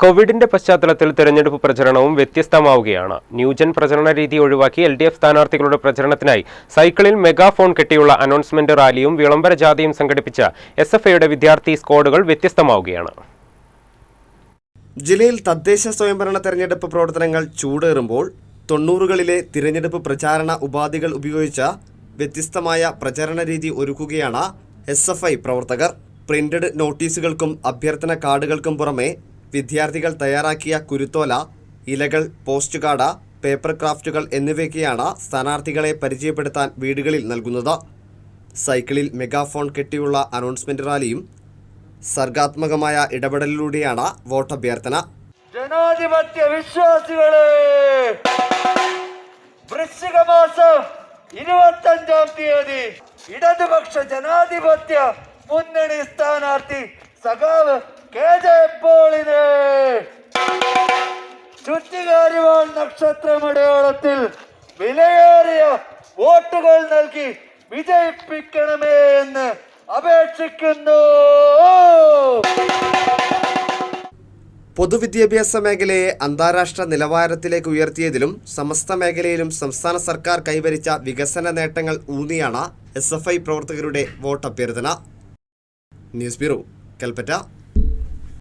കോവിഡിന്റെ പശ്ചാത്തലത്തിൽ തെരഞ്ഞെടുപ്പ് പ്രചരണവും വ്യത്യസ്തമാവുകയാണ്. ന്യൂജൻ പ്രചരണ രീതി ഒഴിവാക്കി എൽ ഡി എഫ് സ്ഥാനാർത്ഥികളുടെ പ്രചരണത്തിനായി സൈക്കിളിൽ മെഗാഫോൺ കെട്ടിയുള്ള അനൗൺസ്മെന്റ് റാലിയും വിളംബര ജാഥയും സംഘടിപ്പിച്ച എസ് എഫ് ഐയുടെ വിദ്യാർത്ഥി സ്ക്വാഡുകൾ വ്യത്യസ്തമാവുകയാണ്. ജില്ലയിൽ തദ്ദേശ സ്വയംഭരണ തെരഞ്ഞെടുപ്പ് പ്രവർത്തനങ്ങൾ ചൂടേറുമ്പോൾ തൊണ്ണൂറുകളിലെ തിരഞ്ഞെടുപ്പ് പ്രചാരണ ഉപാധികൾ ഉപയോഗിച്ച വ്യത്യസ്തമായ പ്രചരണ രീതി ഒരുക്കുകയാണ് എസ് പ്രവർത്തകർ. പ്രിന്റഡ് നോട്ടീസുകൾക്കും അഭ്യർത്ഥന കാർഡുകൾക്കും പുറമെ വിദ്യാർത്ഥികൾ തയ്യാറാക്കിയ കുരുത്തോല ഇലകൾ പോസ്റ്റ് കാർഡ് പേപ്പർ ക്രാഫ്റ്റുകൾ എന്നിവയൊക്കെയാണ് സ്ഥാനാർത്ഥികളെ പരിചയപ്പെടുത്താൻ വീടുകളിൽ നൽകുന്നത്. സൈക്കിളിൽ മെഗാഫോൺ കെട്ടിയുള്ള അനൗൺസ്മെന്റ് റാലിയും സർഗാത്മകമായ ഇടപെടലിലൂടെയാണ് വോട്ടഭ്യർത്ഥന. ജനാധിപത്യ വിശ്വാസികളെ വൃശ്ചിക മാസം ഇരുപത്തഞ്ചാം തീയതി ഇടതുപക്ഷ ജനാധിപത്യ മുന്നണി സ്ഥാനാർത്ഥി സഖാവ് കെ. ജെ. ചുറ്റികാരിവാൾ നക്ഷത്രമടയാളത്തിൽ വിലയേറിയ വോട്ടുകൾ നൽകി വിജയിപ്പിക്കണമേ എന്ന് അപേക്ഷിക്കുന്നു. പൊതുവിദ്യാഭ്യാസ മേഖലയെ അന്താരാഷ്ട്ര നിലവാരത്തിലേക്ക് ഉയർത്തിയതിലും സമസ്ത മേഖലയിലും സംസ്ഥാന സർക്കാർ കൈവരിച്ച വികസന നേട്ടങ്ങൾ ഊന്നിയാണ് എസ് എഫ് ഐ പ്രവർത്തകരുടെ വോട്ടഭ്യർത്ഥന. News bureau Kalpetta.